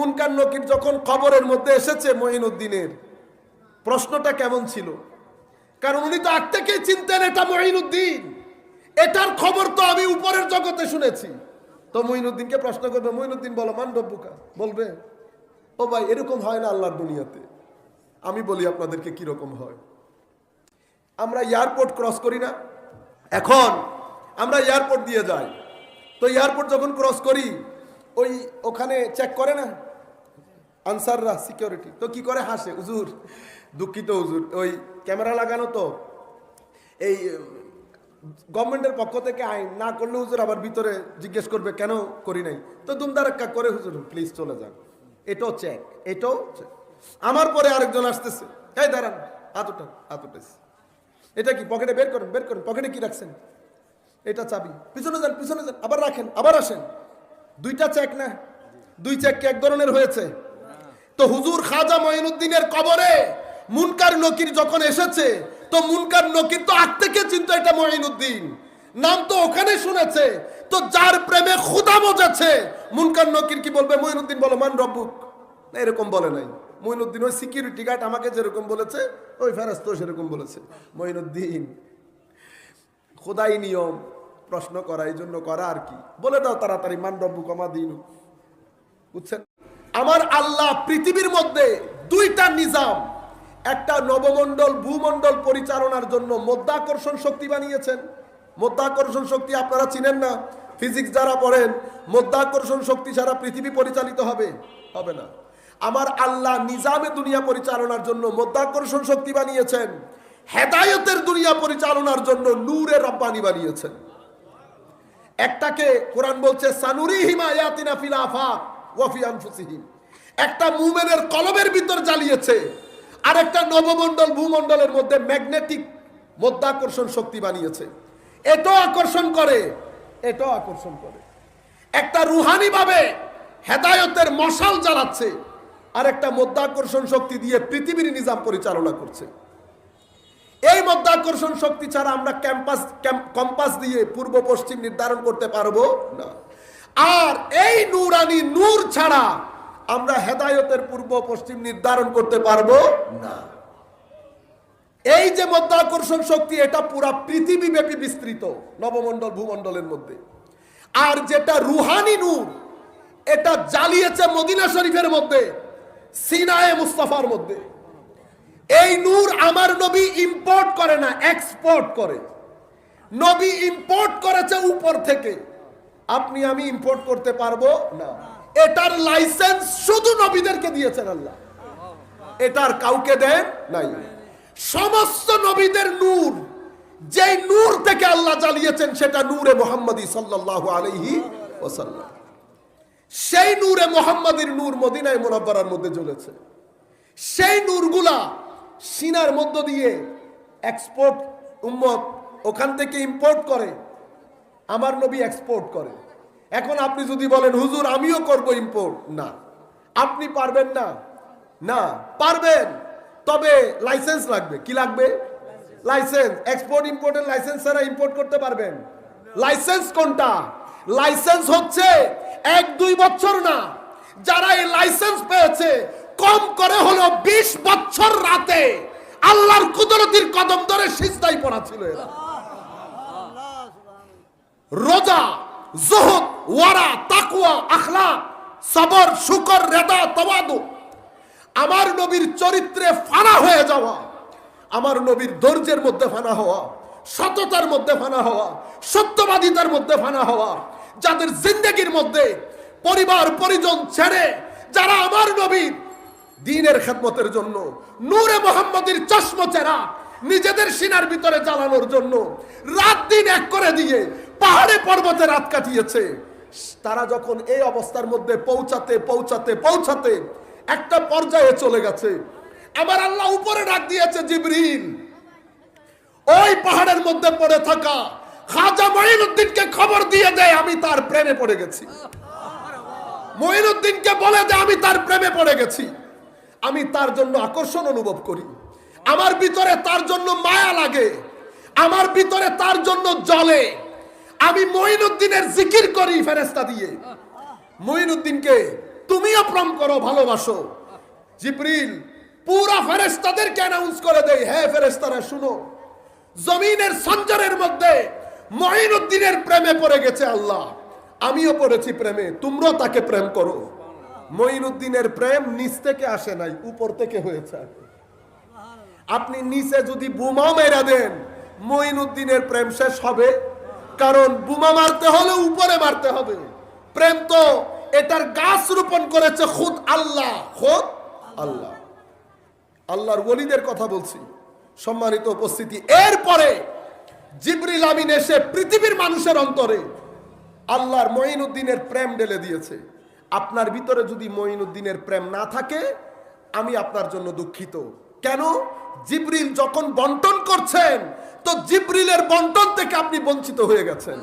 মুনকার নকির যখন খবরের মধ্যে এসেছে মঈনুদ্দিনের, প্রশ্নটা কেমন ছিল? কারণ উনি তো আগ থেকেই চিনতেন এটা মঈনুদ্দিন। এটার খবর তো আমি উপরের জগতে শুনেছি। তো মঈনুদ্দিনকে প্রশ্ন করবে, মঈনুদ্দিন, বলো মান রব্বুকা বলবে, ও ভাই, এরকম হয় না আল্লাহর দুনিয়াতে। আমি বলি, আপনাদেরকে কীরকম হয়? আমরা এয়ারপোর্ট ক্রস করি না। এখন আমরা এয়ারপোর্ট দিয়ে যাই। তো এয়ারপোর্ট যখন ক্রস করি, ওই ওখানে চেক করে না? আনসাররা সিকিউরিটি তো কি করে? হাসে, হুজুর, দুঃখিত হুজুর, ওই ক্যামেরা লাগানো তো, এই, গভর্নমেন্টের পক্ষ থেকে আইন না করলে হুজুর আবার ভিতরে জিজ্ঞেস করবে, কেন করি নাই? তো দুমদারাক্কা করে, হুজুর প্লিজ চলে যান। এটাও চেক এটাও আমার পরে আরেকজন আসতেছে। এই দাঁড়ান উঠান, হাত এটা কি? পকেটে বের করেন বের করেন। পকেটে কি রাখছেন? এটা চাবি। পিছনে যান পিছনে যান। আবার রাখেন, আবার আসেন। দুইটা চেক না? দুই চেক কি এক ধরনের হয়েছে? তো হুজুর খাজা মঈনুদ্দিনের কবরে মুনকার নকির যখন এসেছে, তো মুনকার নকির তো আগ থেকে চিন্তা এটা মঈনুদ্দিন। নাম তো ওখানে শুনেছে, তো যার প্রেমে খুদা বোঝাচ্ছে মুনকার নকির কি বলবে? মঈনুদ্দিন বলো, মান রব্বুক। এরকম বলে নাই। মঈনুদ্দিন ওই সিকিউরিটি গার্ড আমাকে যেরকম বলেছে, ওই ফেরাস্ত সেরকম বলেছে। মঈনুদ্দিন, খোদাই নিয়ম, প্রশ্ন করা এই জন্য করা আর কি। বলে দাও তাড়াতাড়ি, মান রব্বু কমা দিন বুঝছেন? আমার আল্লাহ পৃথিবীর মধ্যে দুইটা নিজাম, একটা নবমণ্ডল ভূমণ্ডল পরিচালনার জন্য মধ্যাকর্ষণ শক্তি বানিয়েছেন। মধ্যাকর্ষণ শক্তি আপনারা চিনেন না, ফিজিক্স যারা পড়েন, মধ্যাকর্ষণ শক্তি ছাড়া পৃথিবী পরিচালিত হবে হবে না। আমার আল্লাহ নিজামে দুনিয়া পরিচালনার জন্য মধ্যাকর্ষণ শক্তি বানিয়েছেন, হেদায়তের দুনিয়া পরিচালনার জন্য নূরে রব্বানি বানিয়েছেন। একটাকে কোরআন বলছে সানুরি হিমায়াতিনা ফিল একটা মুমিনের কলমের ভিতর জ্বালিয়েছে আর একটা নবমণ্ডল ভূমণ্ডলের মধ্যে ম্যাগনেটিক মধ্যাকর্ষণ শক্তি বানিয়েছে। এটাও আকর্ষণ করে এটাও আকর্ষণ করে। একটা রুহানি ভাবে হেদায়তের মশাল জ্বালাচ্ছে আর একটা মধ্যাকর্ষণ শক্তি দিয়ে পৃথিবীর নিজাম পরিচালনা করছে। এই মধ্যাকর্ষণ শক্তি ছাড়া আমরা ক্যাম্পাস কম্পাস দিয়ে পূর্ব পশ্চিম নির্ধারণ করতে পারব না। আর এই নূরানি নূর ছাড়া আমরা হেদায়তের পূর্ব পশ্চিম নির্ধারণ করতে পারব না। এই যে মধ্যাকর্ষণ শক্তি, এটা পুরা পৃথিবী ব্যাপী বিস্তৃত, নবমণ্ডল, ভূমণ্ডলের মধ্যে। আর যেটা রুহানি নূর, এটা জ্বালিয়েছে মদিনা শরীফের মধ্যে, সিনায়ে মুস্তাফার মধ্যে। এই নূর আমার নবী ইম্পোর্ট করে না এক্সপোর্ট করে। নবী ইম্পোর্ট করেছে উপর থেকে। আপনি আমি ইম্পোর্ট করতে পারব? না। এটার লাইসেন্স শুধু নবীদেরকে দিয়েছেন আল্লাহ। এটার কাউকে দেন নাই। সমস্ত নবীদের নূর, যেই নূর থেকে আল্লাহ জ্বালিয়েছেন সেটা নূরে মোহাম্মদী সাল্লাল্লাহু আলাইহি ওয়াসাল্লাম। সেই নূরে মোহাম্মদীর নূর মদিনায় মোনাব্বরার মধ্যে জ্বলেছে। সেই নূরগুলা সিনার মধ্য দিয়ে এক্সপোর্ট উম্মত ওখান থেকে ইম্পোর্ট করে। আমার নবী এক্সপোর্ট করে। এখন আপনি যদি বলেন, হুজুর, আমিও করব ইম্পোর্ট না। আপনি পারবেন না। না, পারবেন। তবে লাইসেন্স লাগবে। কি লাগবে? লাইসেন্স এক্সপোর্ট ইম্পোর্টের লাইসেন্স ছাড়া ইম্পোর্ট করতে পারবেন। লাইসেন্স কোনটা? লাইসেন্স হচ্ছে এক, দুই বছর না। যারা এই লাইসেন্স পেয়েছে, কম করে হলো বিশ বছর রাতে। আল্লাহর কুদরতির কদম ধরে সিজদাই পড়া ছিল এরা। রোজা, জোহদ, ওয়ারা তাকুয়া আখলা সবর, শুকর, রেদা, তওয়াদু। আমার নবীর চরিত্রে ফানা হয়ে যাওয়া, আমার নবীর ধৈর্যের মধ্যে ফানা হওয়া, সততার মধ্যে ফানা হওয়া, সত্যবাদিতার মধ্যে ফানা হওয়া, যাদের জিন্দগির মধ্যে পরিবার, পরিজন ছেড়ে যারা আমার নবীর দিনের খেদমতের জন্য, নূরে মোহাম্মদের চশমচেরা নিজেদের সিনার ভিতরে চালানোর জন্য, রাত দিন এক করে দিয়ে পাহাড়ে পর্বতে রাত কাটিয়েছে। তারা যখন এই অবস্থার মধ্যে পৌঁছাতে পৌঁছাতে পৌঁছাতে একটা পর্যায়ে চলে গেছে। আমার আল্লাহ উপরে ডাক দিয়েছে, জিবরিল, ওই পাহাড়ের মধ্যে পড়ে থাকা খাজা মঈনুদ্দিনকে খবর দিয়ে দেয় আমি তার প্রেমে পড়ে গেছি। মঈনুদ্দিনকে বলে দে, আমি তার প্রেমে পড়ে গেছি। আমি তার জন্য আকর্ষণ অনুভব করি। আমার ভিতরে তার জন্য মায়া লাগে। আমার ভিতরে তার জন্য জলে। আমি মঈনুদ্দিনের জিকির করি ফেরেস্তা দিয়ে। মঈনুদ্দিনকে তুমিও প্রেম করো, ভালোবাসো। জিব্রিল, পুরা ফেরেস্তাদেরকে অ্যানাউন্স করে দেয় হ্যাঁ ফেরেস্তারা শুনো। জমিনের সঞ্জরের মধ্যে মঈনুদ্দিনের প্রেমে পড়ে গেছে আল্লাহ। আমিও পড়েছি প্রেমে, তোমরাও তাকে প্রেম করো। মঈনুদ্দিনের প্রেম নিচ থেকে আসে নাই, উপর থেকে হয়েছে। আপনি নিচে যদি বোমাও মেরা দেন, মঈনুদ্দিনের প্রেম শেষ হবে। কারণ বোমা মারতে হলে উপরে মারতে হবে। প্রেম তো এটার গাছ রোপণ করেছে খুদ আল্লাহ খুদ আল্লাহ। আল্লাহর ওলিদের কথা বলছি। সম্মানিত উপস্থিতি, এরপরে জিবরিল আমিন এসে পৃথিবীর মানুষের অন্তরে আল্লাহর মঈনুদ্দিনের প্রেম ঢেলে দিয়েছে। আপনার ভিতরে যদি মঈনুদ্দিনের প্রেম না থাকে, আমি আপনার জন্য দুঃখিত। কেন? জিবরিল যখন বন্টন করছেন, তো জিবরিলের বন্টন থেকে আপনি বঞ্চিত হয়ে গেছেন।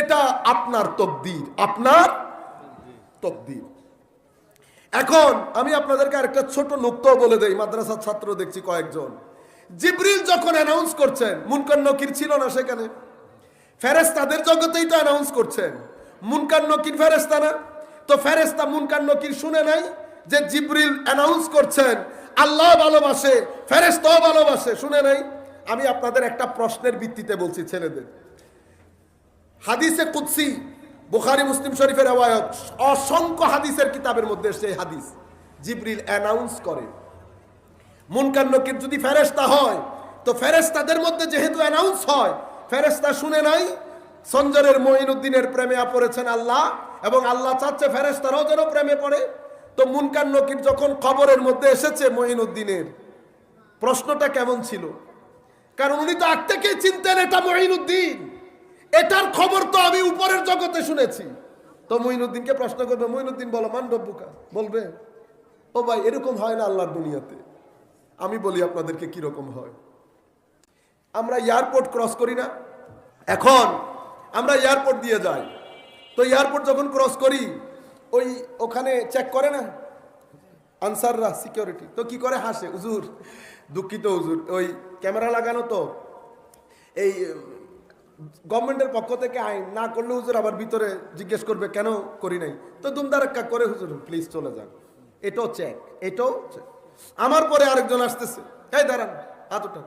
এটা আপনার তকদির আপনার তকদির। এখন আমি আপনাদেরকে আরেকটা ছোট নুক্তাও বলে দেই, মাদ্রাসার ছাত্র দেখছি কয়েকজন। জিবরিল যখন অ্যানাউন্স করছেন, মুনকার নকির ছিল না সেখানে। ফেরেস তাদের জগতেই তো অ্যানাউন্স করছেন। মুনকার নকির ফেরেস্তা না। তো ফেরেস্তা মুনকার নকির শুনে নাই যে জিবরিল অ্যানাউন্স করছেন আল্লাহ ভালোবাসে ফেরেস্তাও ভালোবাসে। শুনে নাই, আমি আপনাদের একটা প্রশ্নের ভিত্তিতে বলছি ছেলেদের। হাদিসে কুৎসি বুখারি, মুসলিম শরীফের রেওয়ায়ত, অসংখ্য হাদিসের কিতাবের মধ্যে সেই হাদিস। জিবরিল অ্যানাউন্স করে। মুনকার নকির যদি ফেরেস্তা হয়, তো ফেরেস্তাদের মধ্যে যেহেতু অ্যানাউন্স হয় ফেরেস্তা শুনে নাই, সঞ্জরের মঈনুদ্দিনের প্রেমে পড়েছেন আল্লাহ, এবং আল্লাহ চাচ্ছে ফেরেস্তারাও যেন প্রেমে পড়ে। তো মুনকার নকির যখন খবরের মধ্যে এসেছে মঈনুদ্দিনের, প্রশ্নটা কেমন ছিল? কারণ উনি তো আগ থেকেই চিনতেন এটা মঈনুদ্দিন। এটার খবর তো আমি উপরের জগতে শুনেছি। তো মঈনুদ্দিনকে প্রশ্ন করবে, মঈনুদ্দিন, বলো মান রব্বুকা বলবে, ও ভাই, এরকম হয় না আল্লাহর দুনিয়াতে। আমি বলি, আপনাদেরকে কীরকম হয়? আমরা এয়ারপোর্ট ক্রস করি না। এখন আমরা এয়ারপোর্ট দিয়ে যাই। তো এয়ারপোর্ট যখন ক্রস করি ওই ওখানে চেক করে না? আনসাররা সিকিউরিটি তো কি করে? হাসে, হুজুর, দুঃখিত হুজুর, ওই ক্যামেরা লাগানো তো। এই, গভর্নমেন্টের পক্ষ থেকে আইন না করলে হুজুর আবার ভিতরে জিজ্ঞেস করবে, কেন করি নাই? তো দুমদারাক্কা করে, হুজুর প্লিজ চলে যান। এটাও চেক এটাও। আমার পরে আরেকজন আসতেছে। এই দাঁড়ান হাত উঠান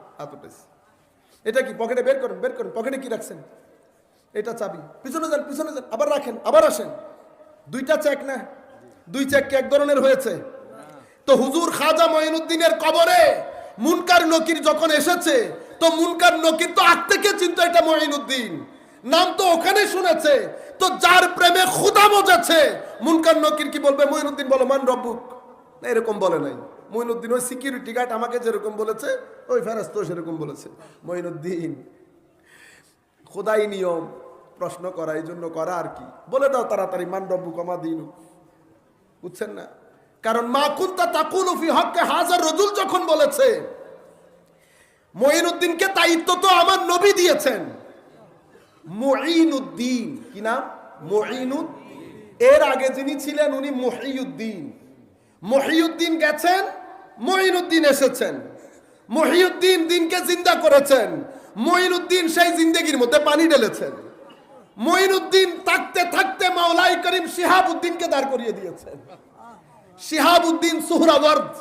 এটা কি পকেটে বের করেন বের করেন পকেটে কি রাখছেন? এটা চাবি। পিছনে যান পিছনে যান, আবার রাখেন, আবার আসেন। দুইটা চেক না? দুই চেক এক ধরনের হয়েছে? তো হুজুর খাজা মঈনুদ্দিনের কবরে মুনকার নকির যখন এসেছে, তো মুনকার নকির তো আগ থেকে চিন্তা এটা মঈনুদ্দিন। নাম তো ওখানে শুনেছে, তো যার প্রেমে খুদা বোঝাচ্ছে মুনকার নকির কি বলবে? মঈনুদ্দিন বলো, মান রব্বুক। এরকম বলে নাই। মঈনুদ্দিন ওই সিকিউরিটি গার্ড আমাকে যেরকম বলেছে, ওই ফেরাস্ত সেরকম বলেছে। মঈনুদ্দিন, খোদাই নিয়ম প্রশ্ন করা, এই জন্য করা আর কি? বলে দাও তাড়াতাড়ি মান রব্বু কমা দিন বুঝছেন না? কারণ মা কুন্তা তাকুল ফি হককে, হাজার রজুল যখন বলেছে, মঈনুদ্দিনকে দায়িত্ব তো আমার নবী দিয়েছেন। মঈনুদ্দিন, কি নাম? মঈনুদ এর আগে যিনি ছিলেন, উনি মহিউদ্দিন। মহিউদ্দিন গেছেন, মঈনুদ্দিন এসেছেন। মহিউদ্দিন দিনকে জিন্দা করেছেন, মঈনুদ্দিন সেই জিন্দেগির মধ্যে পানি ঢেলেছেন। মঈনুদ্দিন থাকতে থাকতে মাওলাই করিম শিহাবুদ্দিনকে দাঁড় করিয়ে দিয়েছেন। শিহাবুদ্দিন সুহরাওয়ার্দ,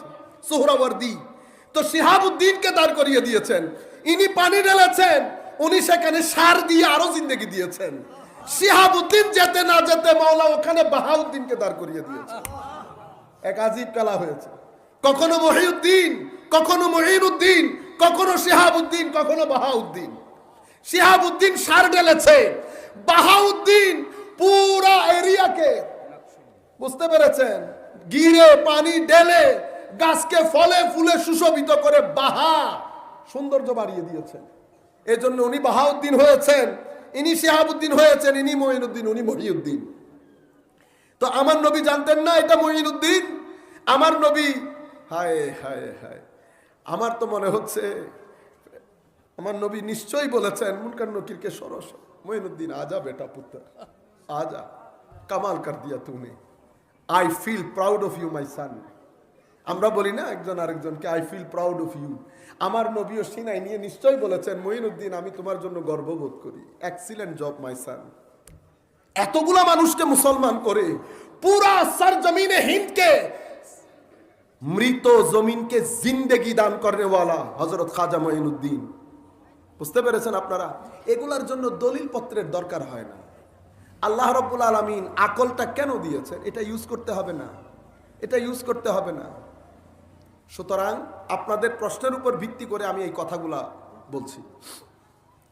সুহরাওয়ার্দি। তো শিহাবুদ্দিনকে দাঁড় করিয়ে দিয়েছেন। ইনি পানি ঢেলেছেন, উনি সেখানে সার দিয়ে আরও জিন্দগি দিয়েছেন। শিহাবুদ্দিন যেতে না যেতে মাওলা ওখানে বাহাউদ্দিনকে দাঁড় করিয়ে দিয়েছেন এক আজীব কালা হয়েছে। কখনো মহিউদ্দিন, কখনো মহিনুদ্দিন কখনো শিহাবুদ্দিন, কখনো বাহাউদ্দিন। শিহাবুদ্দিন সার ঢেলেছে বাহাউদ্দিন পুরা এরিয়াকে। বুঝতে পেরেছেন? গিরে পানি ঢেলে গাছকে ফলে ফুলে সুশোভিত করে বাহা সৌন্দর্য বাড়িয়ে দিয়েছেন। এজন্য উনি বাহাউদ্দিন হয়েছেন, ইনি শিহাবুদ্দিন হয়েছেন, ইনি মঈনুদ্দিন, উনি মহিউদ্দিন। তো আমার নবী জানতেন না এটা মহিনুদ্দিন আমার নবী, হায় হায় হায়। আমার তো মনে হচ্ছে, আমার নবী নিশ্চয়ই বলেছেন, মুনকার নকিরকে সরস মঈনুদ্দিন আজা বেটা পুত্র। আজা, কামাল কর দিয়া তুমি। I feel proud of you my son আমরা বলি না একজন আরেকজনকে I feel proud of you আমার নবীও সিনাই নিয়ে নিশ্চয়ই বলেছেন মঈনুদ্দিন আমি তোমার জন্য গর্ববোধ করি। এক্সিলেন্ট জব মাই সান এতগুলা মানুষকে মুসলমান করে পুরা সরজমিনে হিন্দকে মৃত জমিনকে জিন্দেগি দান করেওয়ালা হজরত খাজা মঈনুদ্দিন বুঝতে পেরেছেন আপনারা? এগুলার জন্য দলিল পত্রের দরকার হয় না। আল্লাহ রব্বুল আলমিন আকলটা কেন দিয়েছেন? এটা ইউজ করতে হবে না। এটা ইউজ করতে হবে না। সুতরাং আপনাদের প্রশ্নের উপর ভিত্তি করে আমি এই কথাগুলা বলছি।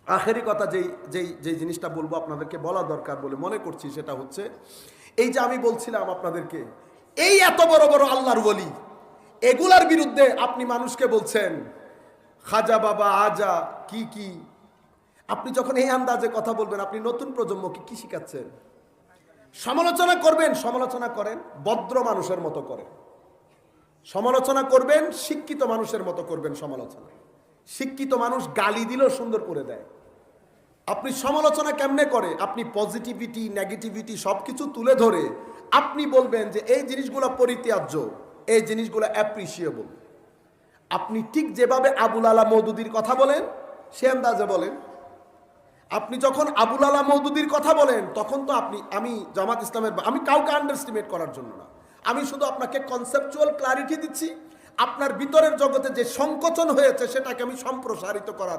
আখেরি কথা যেই যেই যেই জিনিসটা বলব আপনাদেরকে বলা দরকার বলে মনে করছি সেটা হচ্ছে, এই যে আমি বলছিলাম আপনাদেরকে, এই এত বড় বড় আল্লাহর বলি এগুলার বিরুদ্ধে আপনি মানুষকে বলছেন খাজা বাবা, আজা, কি কি? আপনি যখন এই আন্দাজে কথা বলবেন, আপনি নতুন প্রজন্মকে কি শিখাচ্ছেন? সমালোচনা করবেন, সমালোচনা করেন, ভদ্র মানুষের মতো করেন সমালোচনা করবেন, শিক্ষিত মানুষের মতো করবেন সমালোচনা। শিক্ষিত মানুষ গালি দিলেও সুন্দর করে দেয়। আপনি সমালোচনা কেমনে করে? আপনি পজিটিভিটি নেগেটিভিটি সব কিছু তুলে ধরে আপনি বলবেন যে, এই জিনিসগুলো পরিত্যাজ্য, এই জিনিসগুলো অ্যাপ্রিসিয়েবল আপনি ঠিক যেভাবে আবুল আলা মৌদুদির কথা বলেন, সে আন্দাজে বলেন। আপনি যখন আবুল আলা মৌদুদির কথা বলেন, তখন তো আপনি, আমি জামাত ইসলামের, আমি কাউকে আন্ডারস্টিমেট করার জন্য না। আমি শুধু আপনাকে কনসেপচুয়াল ক্লারিটি দিচ্ছি, আপনার ভিতরের জগতে যে সংকোচন হয়েছে, সেটাকে আমি সম্প্রসারিত করার